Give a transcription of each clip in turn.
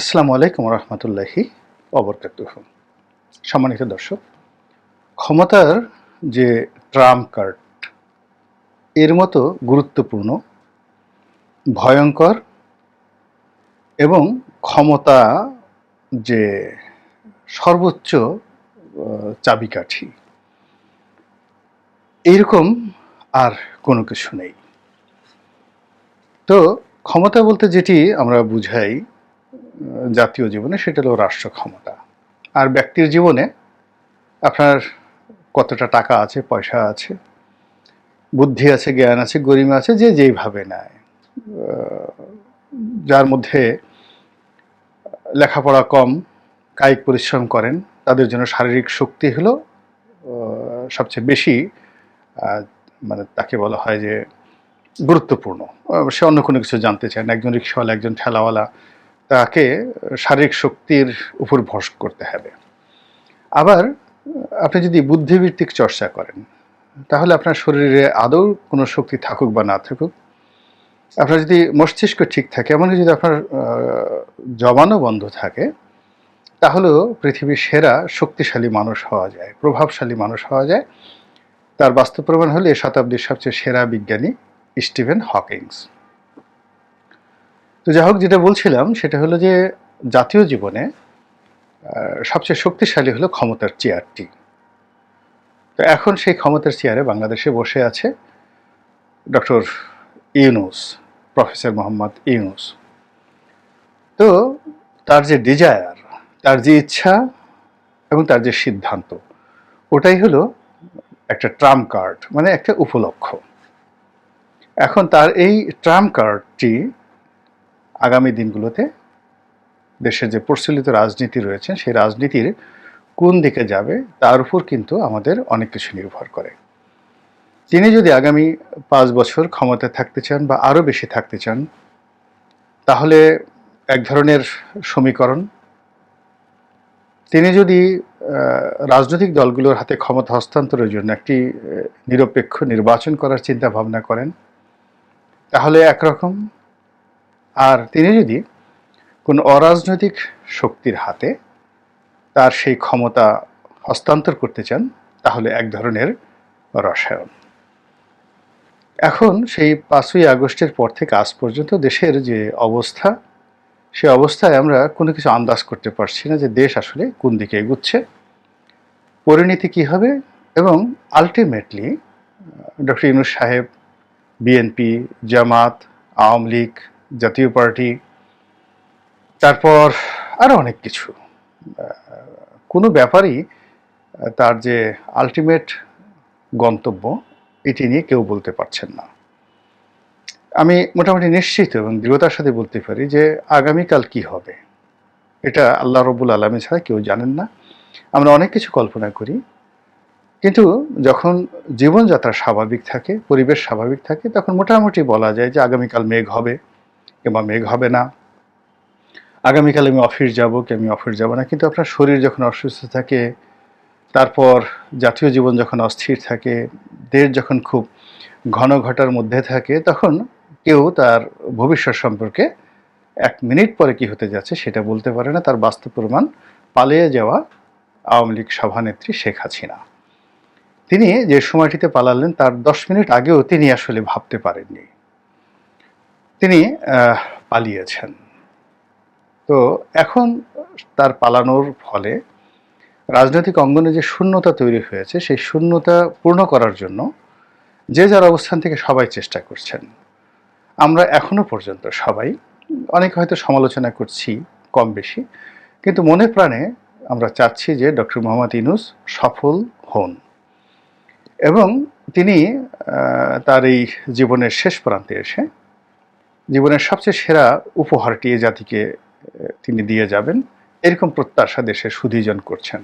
আসসালামু আলাইকুম রহমতুল্লাহি অবরকাত সম্মানিত দর্শক, ক্ষমতার যে ট্রাম কার্ড, এর মতো গুরুত্বপূর্ণ, ভয়ঙ্কর এবং ক্ষমতা যে সর্বোচ্চ চাবিকাঠি এইরকম আর কোনো কিছু নেই। তো ক্ষমতা বলতে যেটি আমরা বুঝাই জাতীয় জীবনে সেটা হলো রাষ্ট্র ক্ষমতা। আর ব্যক্তির জীবনে আপনার কতটা টাকা আছে, পয়সা আছে, বুদ্ধি আছে, জ্ঞান আছে, গরিমা আছে, যে যেইভাবে নেয়। যার মধ্যে লেখাপড়া কম, কায়িক পরিশ্রম করেন, তাদের জন্য শারীরিক শক্তি হলো সবচেয়ে বেশি মানে তাকে বলা হয় যে গুরুত্বপূর্ণ। সে অন্য কোনো কিছু জানতে চায় না। একজন রিক্সাওয়ালা, একজন ঠেলাওয়ালা তাকে শারীরিক শক্তির উপর ভরসা করতে হবে। আবার আপনি যদি বুদ্ধিভিত্তিক চর্চা করেন, তাহলে আপনার শরীরে আদৌ কোনো শক্তি থাকুক বা না থাকুক, আপনার যদি মস্তিষ্ক ঠিক থাকে, এমনকি যদি আপনার জবানও বন্ধ থাকে, তাহলেও পৃথিবীর সেরা শক্তিশালী মানুষ হওয়া যায়, প্রভাবশালী মানুষ হওয়া যায়। তার বাস্তব প্রমাণ হলো এই শতাব্দীর সবচেয়ে সেরা বিজ্ঞানী স্টিভেন হকিংস। তো যাই হোক, যেটা বলছিলাম, সেটা হলো যে জাতীয় জীবনে সবচেয়ে শক্তিশালী হলো ক্ষমতার চেয়ারটি। তো এখন সেই ক্ষমতার চেয়ারে বাংলাদেশে বসে আছে ডক্টর ইউনুস, প্রফেসর মোহাম্মদ ইউনুস। তো তার যে ডিজায়ার, তার যে ইচ্ছা এবং তার যে সিদ্ধান্ত, ওটাই হলো একটা ট্রাম কার্ড মানে একটা উপলক্ষ। এখন তার এই ট্রাম কার্ডটি আগামী দিনগুলোতে দেশের যে প্রচলিত রাজনীতি রয়েছে, সেই রাজনীতির কোন দিকে যাবে, তার উপর কিন্তু আমাদের অনেক কিছু নির্ভর করে। তিনি যদি আগামী পাঁচ বছর ক্ষমতায় থাকতে চান বা আরও বেশি থাকতে চান, তাহলে এক ধরনের সমীকরণ। তিনি যদি রাজনৈতিক দলগুলোর হাতে ক্ষমতা হস্তান্তরের জন্য একটি নিরপেক্ষ নির্বাচন করার চিন্তা ভাবনা করেন, তাহলে একরকম আর তিনি যদি কোনো অরাজনৈতিক শক্তির হাতে তার সেই ক্ষমতা হস্তান্তর করতে চান, তাহলে এক ধরনের রসায়ন। এখন সেই পাঁচই আগস্টের পর থেকে আজ পর্যন্ত দেশের যে অবস্থা, সে অবস্থায় আমরা কোনো কিছু আন্দাজ করতে পারছি না যে দেশ আসলে কোন দিকে এগুচ্ছে, পরিণতি কী হবে এবং আলটিমেটলি ডক্টর ইউনুস সাহেব, বিএনপি, জামাত, আওয়ামী লীগ জাতীয় পার্টি, তারপর আরও অনেক কিছু। কোনো ব্যাপারই তার যে আলটিমেট গন্তব্য, এটি নিয়ে কেউ বলতে পারছেন না। আমি মোটামুটি নিশ্চিত এবং দৃঢ়তার সাথে বলতে পারি যে আগামীকাল কি হবে। এটা আল্লাহ রবুল আলমী ছাড়া কেউ জানেন না। আমরা অনেক কিছু কল্পনা করি। কিন্তু যখন জীবনযাত্রা স্বাভাবিক থাকে, পরিবেশ স্বাভাবিক থাকে, তখন মোটামুটি বলা যায় যে আগামীকাল মেঘ হবে। কিংবা মেঘ হবে না। আগামীকাল আমি অফিস যাব কি আমি অফিস যাব না, কিন্তু আপনার শরীর যখন অসুস্থ থাকে, তারপর জাতীয় জীবন যখন অস্থির থাকে দেশ যখন খুব ঘন ঘটার মধ্যে থাকে, তখন কেউ তার ভবিষ্যৎ সম্পর্কে এক মিনিট পরে কি হতে যাচ্ছে সেটা বলতে পারে না। তার বাস্তব প্রমাণ পালিয়ে যাওয়া আওয়ামী লীগ সভানেত্রী শেখ হাসিনা। তিনি যে সময়টিতে পালালেন, তার দশ মিনিট আগেও তিনি আসলে ভাবতে পারেননি। তিনি পালিয়েছেন। তো এখন তার পালানোর ফলে রাজনৈতিক অঙ্গনে যে শূন্যতা তৈরি হয়েছে, সেই শূন্যতা পূর্ণ করার জন্য যে যার অবস্থান থেকে সবাই চেষ্টা করছেন। আমরা এখনও পর্যন্ত সবাই, অনেক হয়তো সমালোচনা করছি কম বেশি, কিন্তু মনে প্রাণে আমরা চাচ্ছি যে ডক্টর মোহাম্মদ ইনুস সফল হন। এবং তিনি তার এই জীবনের শেষ প্রান্তে এসে জীবনের সবচেয়ে সেরা উপহারটি এ জাতিকে তিনি দিয়ে যাবেন। এরকম প্রত্যাশা দেশে সুধীজন করছেন।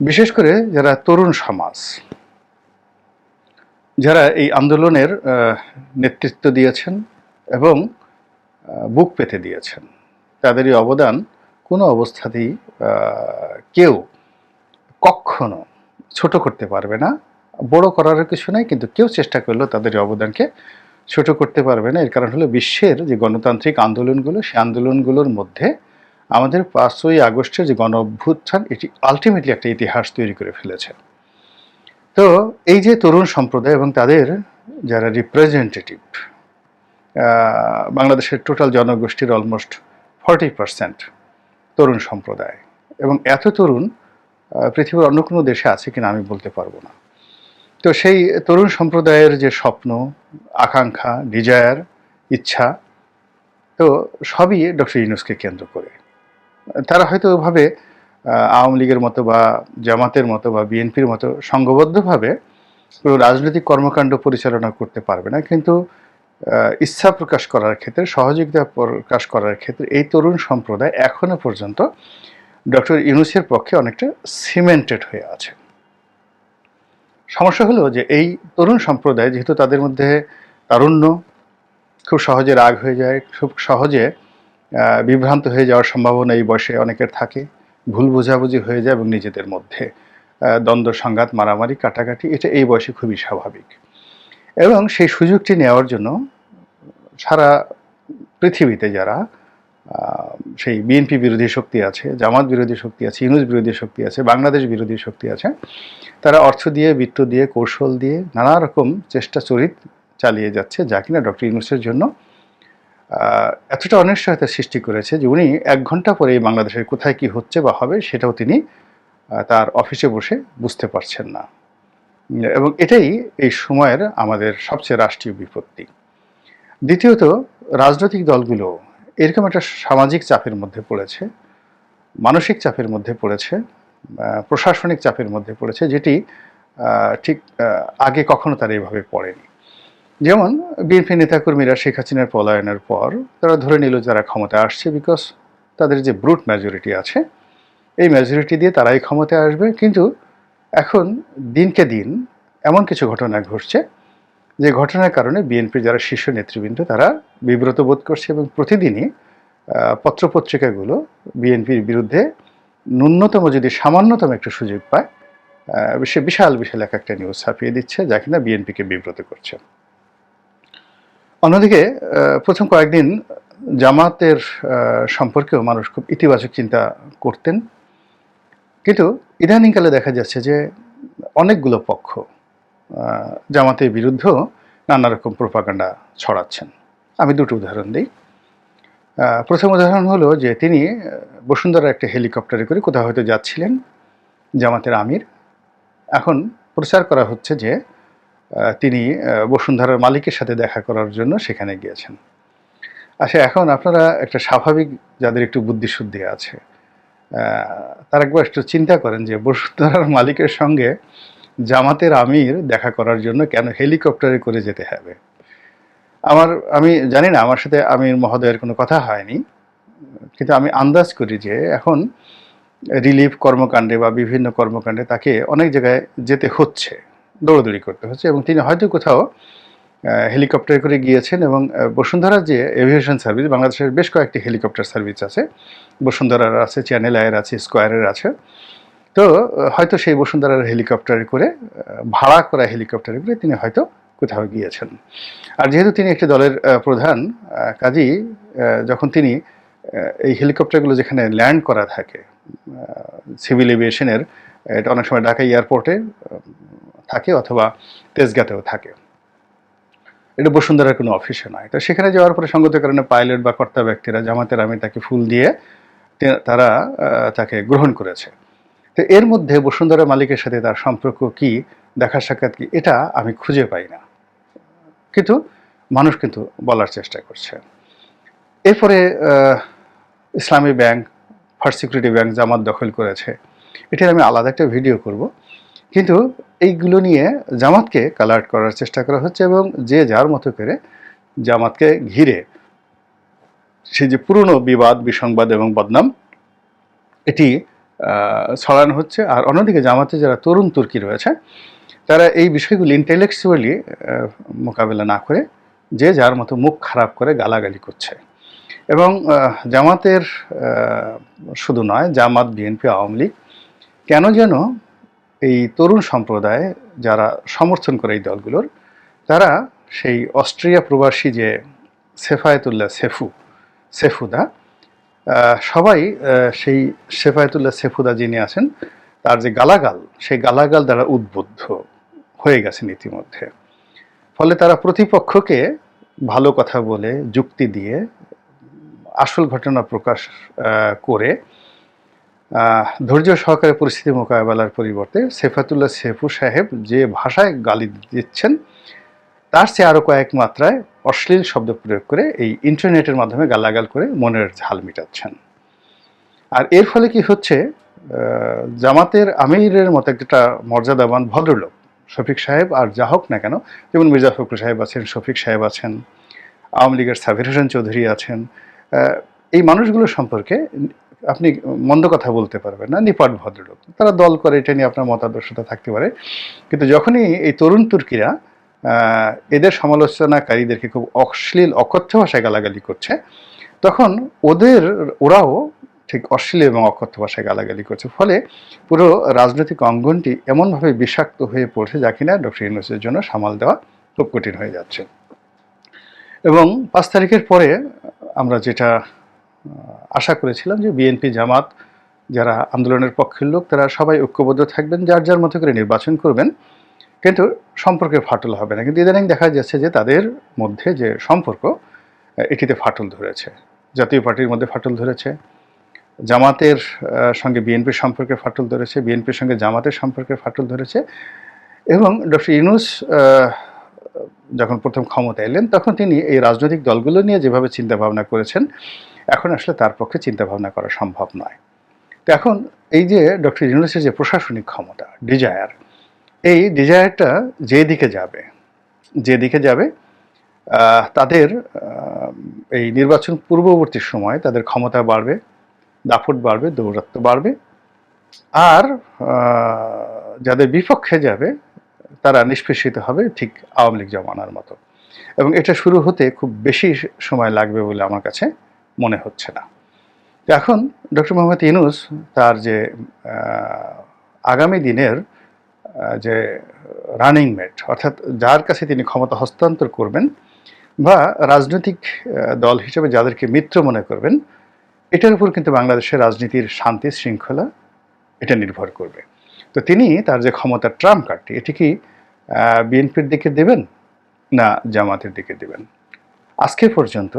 বিশেষ করে যারা তরুণ সমাজ, যারা এই আন্দোলনের নেতৃত্ব দিয়েছেন এবং বুক পেতে দিয়েছেন, তাদেরই অবদান কোনো অবস্থাতেই কেউ কখনো ছোট করতে পারবে না। বড় করারও কিছু নাই, কিন্তু কেউ চেষ্টা করলেও তাদের অবদানকে ছোট করতে পারবে না। এর কারণ হলো বিশ্বের যে গণতান্ত্রিক আন্দোলনগুলো সেই আন্দোলনগুলোর মধ্যে আমাদের পাঁচই আগস্টের যে গণ অভ্যুত্থান এটি আলটিমেটলি একটা ইতিহাস তৈরি করে ফেলেছে। তো এই যে তরুণ সম্প্রদায় এবং তাদের যারা রিপ্রেজেন্টেটিভ বাংলাদেশের টোটাল জনগোষ্ঠীর অলমোস্ট ফর্টি পার্সেন্ট তরুণ সম্প্রদায়। এবং এত তরুণ পৃথিবীর অন্য কোনো দেশে আছে কিনা আমি বলতে পারব না। তো সেই তরুণ সম্প্রদায়ের যে স্বপ্ন, আকাঙ্ক্ষা ডিজায়ার ইচ্ছা, তো সবই ডক্টর ইউনুসকে কেন্দ্র করে। তারা হয়তো ওভাবে আওয়ামী লীগের মতো বা জামাতের মতো বা বিএনপির মতো সংঘবদ্ধভাবে কোনো রাজনৈতিক কর্মকাণ্ড পরিচালনা করতে পারবে না, কিন্তু ইচ্ছা প্রকাশ করার ক্ষেত্রে, সহযোগিতা প্রকাশ করার ক্ষেত্রে এই তরুণ সম্প্রদায় এখনও পর্যন্ত ডক্টর ইউনুসের পক্ষে অনেকটা সিমেন্টেড হয়ে আছে। সমস্যা হলো যে এই তরুণ সম্প্রদায় যেহেতু তাদের মধ্যে তারুণ্য খুব সহজে রাগ হয়ে যায়, খুব সহজে বিভ্রান্ত হয়ে যাওয়ার সম্ভাবনা এই বয়সে অনেকের থাকে, ভুল বোঝাবুঝি হয়ে যায় এবং নিজেদের মধ্যে দ্বন্দ্ব, সংঘাত, মারামারি, কাটাকাটি, এটা এই বয়সে খুবই স্বাভাবিক। এবং সেই সুযোগটি নেওয়ার জন্য সারা পৃথিবীতে যারা সেই বিএনপি বিরোধী শক্তি আছে, জামাত বিরোধী শক্তি আছে, ইউনুস বিরোধী শক্তি আছে, বাংলাদেশ বিরোধী শক্তি আছে, তারা অর্থ দিয়ে, বিত্ত দিয়ে, কৌশল দিয়ে নানা রকম চেষ্টা চরিত চালিয়ে যাচ্ছে যা কিনা ডক্টর ইউনুসের জন্য এতটা অনিশ্চয়তা সৃষ্টি করেছে যে উনি এক ঘণ্টা পরে বাংলাদেশের কোথায় কি হচ্ছে বা হবে সেটাও তিনি তার অফিসে বসে বুঝতে পারছেন না। এবং এটাই এই সময়ের আমাদের সবচেয়ে রাষ্ট্রীয় বিপত্তি। দ্বিতীয়ত, রাজনৈতিক দলগুলো এরকম একটা সামাজিক চাপের মধ্যে পড়েছে, মানসিক চাপের মধ্যে পড়েছে প্রশাসনিক চাপের মধ্যে পড়েছে, যেটি ঠিক আগে কখনো তারা এইভাবে পড়েনি। যেমন বিএনপি নেতাকর্মীরা শেখ হাসিনার পলায়নের পর তারা ধরে নিল যারা ক্ষমতায় আসছে বিকজ তাদের যে ব্রুট মেজরিটি আছে, এই মেজরিটি দিয়ে তারাই ক্ষমতায় আসবে। কিন্তু এখন দিনকে দিন এমন কিছু ঘটনা ঘটছে যে ঘটনার কারণে বিএনপির যারা শীর্ষ নেতৃবৃন্দ, তারা বিব্রত বোধ করছে এবং প্রতিদিনই পত্রপত্রিকাগুলো বিএনপির বিরুদ্ধে ন্যূনতম যদি সামান্যতম একটু সুযোগ পায় সে বিশাল বিশাল এক একটা নিউজ ছাপিয়ে দিচ্ছে যা কিনা বিএনপিকে বিব্রত করছে। অন্যদিকে প্রথম কয়েকদিন জামাতের সম্পর্কেও মানুষ খুব ইতিবাচক চিন্তা করতেন। কিন্তু ইদানিংকালে দেখা যাচ্ছে যে অনেকগুলো পক্ষ জামাতের বিরুদ্ধেও নানা রকম প্রপাগান্ডা ছড়াচ্ছেন। আমি দুটো উদাহরণ দিই। প্রথম উদাহরণ হলো যে তিনি বসুন্ধরা একটা হেলিকপ্টারে করে কোথাও হয়তো যাচ্ছিলেন, জামাতের আমির। এখন প্রচার করা হচ্ছে যে তিনি বসুন্ধরার মালিকের সাথে দেখা করার জন্য সেখানে গিয়েছেন। আচ্ছা এখন আপনারা একটা স্বাভাবিক যাদের একটু বুদ্ধিশুদ্ধি আছে তারা একবার একটু চিন্তা করেন যে বসুন্ধরার মালিকের সঙ্গে জামাতের আমির দেখা করার জন্য কেন হেলিকপ্টারে করে যেতে হবে? আমার, আমি জানি না, আমার সাথে আমির মহোদয়ের কোনো কথা হয়নি, কিন্তু আমি আন্দাজ করি যে এখন রিলিফ কর্মকাণ্ডে বা বিভিন্ন কর্মকাণ্ডে তাকে অনেক জায়গায় যেতে হচ্ছে, দৌড়দৌড়ি করতে হচ্ছে এবং তিনি হয়তো কোথাও হেলিকপ্টারে করে গিয়েছেন এবং বসুন্ধরার যে এভিয়েশন সার্ভিস, বাংলাদেশের বেশ কয়েকটি হেলিকপ্টার সার্ভিস আছে, বসুন্ধরার আছে, চ্যানেল আয়ের আছে, স্কোয়ারের আছে তো হয়তো সেই বসুন্ধরার হেলিকপ্টারে করে ভাড়া করা হেলিকপ্টারে করে তিনি হয়তো কোথাও গিয়েছেন। আর যেহেতু তিনি একটি দলের প্রধান আহ, যখন তিনি এই হেলিকপ্টারগুলো যেখানে ল্যান্ড করা থাকে সিভিল এভিয়েশনের এটা অনেক সময় ঢাকা এয়ারপোর্টে থাকে অথবা তেজগাতেও থাকে। এটা বসুন্ধরার কোনো অফিসে নয়। তো সেখানে যাওয়ার পরে সঙ্গত কারণে পাইলট বা কর্তা ব্যক্তিরা জামাতের আমি তাকে ফুল দিয়ে তারা তাকে গ্রহণ করেছে। তো এর মধ্যে বসুন্ধরা মালিকের সাথে তার সম্পর্ক কি, দেখা সাক্ষাৎ কি, এটা আমি খুঁজে পাই না। কিন্তু মানুষ কিন্তু বলার চেষ্টা করছে। এরপরে Islami bank, first security bank Jamaat দখল করেছে। এটার আমি আলাদা একটা ভিডিও করব। কিন্তু এইগুলো নিয়ে জামাতকে কালার্ট করার চেষ্টা করা হচ্ছে এবং যে যার মতো করে জামাতকে ঘিরে সেই যে পুরনো বিবাদ, বিসংবাদ এবং বদনাম, এটি ছড়ানো হচ্ছে। আর অন্যদিকে জামাতে যারা তরুণ তুর্কি রয়েছে, তারা এই বিষয়গুলি ইন্টেলেকচুয়ালি মোকাবেলা না করে যে যার মতো মুখ খারাপ করে গালাগালি করছে। এবং জামাতের শুধু নয়, জামাত বিএনপি আওয়ামী লীগ কেন যেন এই তরুণ সম্প্রদায় যারা সমর্থন করে এই দলগুলোর, তারা সেই অস্ট্রিয়া প্রবাসী যে সেফায়েতুল্লাহ সেফু, সেফুদা সবাই সেই শেফায়তুল্লাহ সেফুদা যিনি আছেন, তার যে গালাগাল, সেই গালাগাল দ্বারা উদ্বুদ্ধ হয়ে গেছেন ইতিমধ্যে। ফলে তারা প্রতিপক্ষকে ভালো কথা বলে, যুক্তি দিয়ে, আসল ঘটনা প্রকাশ করে ধৈর্য সহকারে পরিস্থিতি মোকাবেলার পরিবর্তে সেফাতুল্লাহ সেফু সাহেব যে ভাষায় গালি দিচ্ছেন, তার চেয়ে আরও কয়েক মাত্রায় অশ্লীল শব্দ প্রয়োগ করে এই ইন্টারনেটের মাধ্যমে গালাগাল করে মনের ঝাল মিটাচ্ছেন। আর এর ফলে কি হচ্ছে? জামাতের আমিরের মতো একটা মর্যাদাবান ভদ্রলোক, শফিক সাহেব আর যা হোক না কেন, যেমন মির্জা ফখরুল সাহেব আছেন, শফিক সাহেব আছেন, আওয়ামী লীগের সাবির হোসেন চৌধুরী আছেন এই মানুষগুলো সম্পর্কে আপনি মন্দ কথা বলতে পারবেন না, নিপাট ভদ্রলোক। তারা দল করে, এটা নিয়ে আপনার মতাদর্শতা থাকতে পারে। কিন্তু যখনই এই তরুণ তুর্কিরা এদের সমালোচনাকারীদেরকে খুব অশ্লীল, অকথ্য ভাষায় গালাগালি করছে। তখন ওদের, ওরাও ঠিক অশ্লীল এবং অকথ্য ভাষায় গালাগালি করছে। ফলে পুরো রাজনৈতিক অঙ্গনটি এমনভাবে বিষাক্ত হয়ে পড়ছে যা কিনা ডক্টর ইউনুসের জন্য সামাল দেওয়া খুব কঠিন হয়ে যাচ্ছে। এবং পাঁচ তারিখের পরে আমরা যেটা আশা করেছিলাম যে বিএনপি জামাত যারা আন্দোলনের পক্ষের লোক, তারা সবাই ঐক্যবদ্ধ থাকবেন, যার যার মতো করে নির্বাচন করবেন। কিন্তু সম্পর্কে ফাটল হবে না। কিন্তু ইদানিং দেখা যাচ্ছে যে তাদের মধ্যে যে সম্পর্ক এটিতে ফাটল ধরেছে। জাতীয় পার্টির মধ্যে ফাটল ধরেছে। জামাতের সঙ্গে বিএনপির সম্পর্কে ফাটল ধরেছে। বিএনপির সঙ্গে জামাতের সম্পর্কে ফাটল ধরেছে। এবং ডক্টর ইউনুস যখন প্রথম ক্ষমতা এলেন, তখন তিনি এই রাজনৈতিক দলগুলো নিয়ে যেভাবে চিন্তা ভাবনা করেছেন, এখন আসলে তার পক্ষে চিন্তা ভাবনা করা সম্ভব নয়। তো এখন এই যে ডক্টর ইউনুসের যে প্রশাসনিক ক্ষমতা, ডিজায়ার এই ডিজায়ারটা যেদিকে যাবে যেদিকে যাবে তাদের এই নির্বাচন পূর্ববর্তী সময় তাদের ক্ষমতা বাড়বে দাফট বাড়বে দৌরাত্ম বাড়বে। আর যাদের বিপক্ষে যাবে, তারা নিষ্পেষিত হবে ঠিক আওয়ামী লীগ জমানার মতো। এবং এটা শুরু হতে খুব বেশি সময় লাগবে বলে আমার কাছে মনে হচ্ছে না। এখন ডক্টর মোহাম্মদ ইনুস তার যে আগামী দিনের যে রানিং মেট অর্থাৎ যার কাছে তিনি ক্ষমতা হস্তান্তর করবেন বা রাজনৈতিক দল হিসেবে যাদেরকে মিত্র মনে করবেন, এটার উপর কিন্তু বাংলাদেশের রাজনীতির শান্তি শৃঙ্খলা এটা নির্ভর করবে। তো তিনি তার যে ক্ষমতার ট্রাম্প কার্ডটি এটি কি বিএনপির দিকে দেবেন না জামাতের দিকে দেবেন? আজকে পর্যন্ত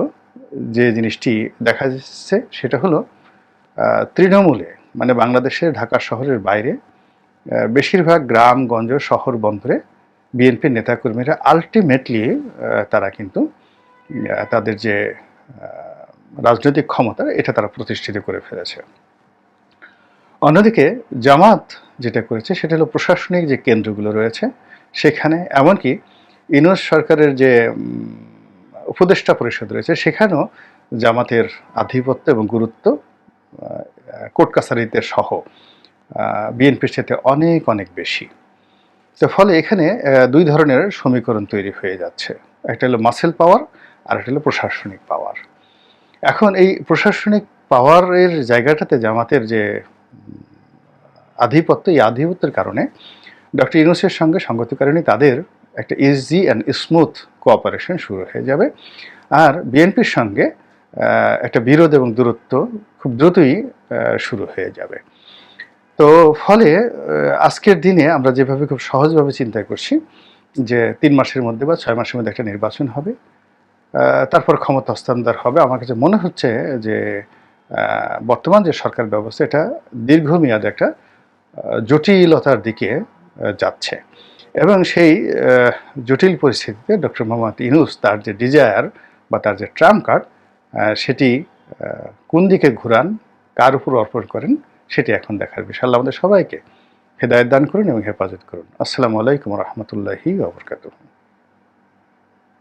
যে জিনিসটি দেখা যাচ্ছে সেটা হলো তৃণমূলে মানে বাংলাদেশের ঢাকা শহরের বাইরে বেশিরভাগ গ্রাম, গঞ্জ, শহর বন্দরে বিএনপির নেতাকর্মীরা আলটিমেটলি তারা কিন্তু তাদের যে রাজনৈতিক ক্ষমতা, এটা তারা প্রতিষ্ঠিত করে ফেলেছে। অন্যদিকে জামাত যেটা করেছে, সেটা হলো প্রশাসনিক যে কেন্দ্রগুলো রয়েছে, সেখানে এমনকি ইউনুস সরকারের যে উপদেষ্টা পরিষদ রয়েছে, সেখানেও জামাতের আধিপত্য এবং গুরুত্ব কোর্ট কাছারিতে সহ। বিএনপির সাথে অনেক অনেক বেশি। তো ফলে এখানে দুই ধরনের সমীকরণ তৈরি হয়ে যাচ্ছে। একটা হলো মাসেল পাওয়ার আর একটা হলো প্রশাসনিক পাওয়ার এখন এই প্রশাসনিক পাওয়ারের জায়গাটাতে জামাতের যে আধিপত্য, এই আধিপত্যের কারণে ডক্টর ইউনুসের সঙ্গে সঙ্গতিকারণে তাদের একটা ইজি অ্যান্ড স্মুথ কোঅপারেশন শুরু হয়ে যাবে। আর বিএনপির সঙ্গে একটা বিরোধ এবং দূরত্ব খুব দ্রুতই শুরু হয়ে যাবে। তো ফলে আজকের দিনে আমরা যেভাবে খুব সহজভাবে চিন্তা করছি যে তিন মাসের মধ্যে বা ছয় মাসের মধ্যে একটা নির্বাচন হবে তারপর ক্ষমতা হস্তান্তর হবে, আমার কাছে মনে হচ্ছে যে বর্তমান যে সরকার ব্যবস্থা, এটা দীর্ঘমেয়াদে একটা জটিলতার দিকে যাচ্ছে। এবং সেই জটিল পরিস্থিতিতে ডক্টর মোহাম্মদ ইনুস তার যে ডিজায়ার বা তার যে ট্রাম্প কার্ড সেটি কোন দিকে ঘুরান, কার উপর অর্পণ করেন সেটি এখন দেখার বিষয়। আল্লাহ আমাদের সবাইকে হেদায়ত দান করুন এবং হেফাজত করুন। আসসালামু আলাইকুম রহমতুল্লাহি ওবরকাতুহ